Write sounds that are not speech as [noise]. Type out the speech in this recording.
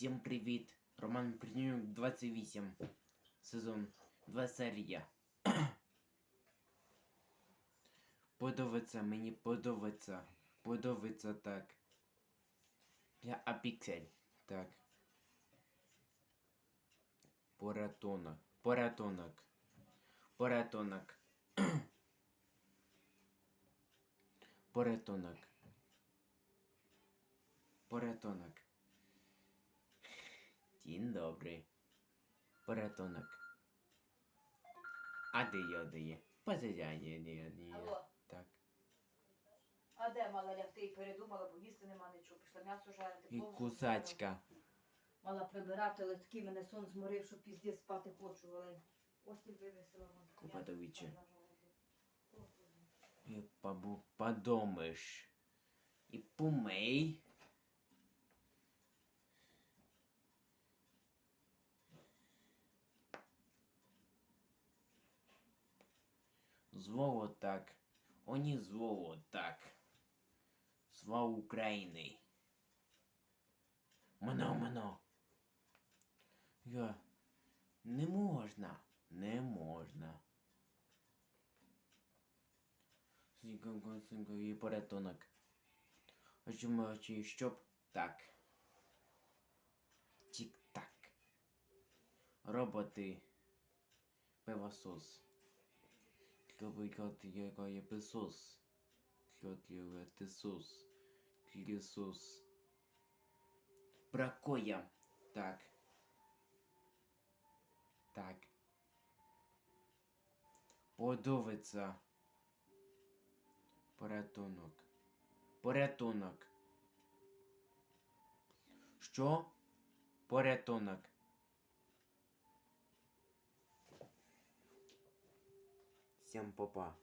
Всім привіт! Роман Принюк 28. Сезон 2 серія. [coughs] Подобається, мені подобається. Подобається так. Я апіксель. Так. Поратонок. Поратонок. [coughs] Поратонок. Поратонок. Поратонок. Dzień dobry. Порятунок. А де я де є? Позадяння де я де є. Алло, Так. а де мала лягти і передумала, бо їсти нема нічого. Пішла м'ясо жарити. І кусачка. Мала прибирати, такий мене сон зморив, що піздець спати хочу, але ось ти вивесила. вон. Купатовичі. Я О, Боже. І побу подумаєш. І помий. Зло так. Они зло так. Слава України. Мано, мано. Я. Не можна. Не можна. І порятунок. А чи щоб так? Тік-так. Роботи. Пивосос. Кабикати яка є писос. Котлюве тисус. Клісус. Бракує. Так. Так. Подобається. Порятунок. Порятунок. Що? Порятунок. Всім попа.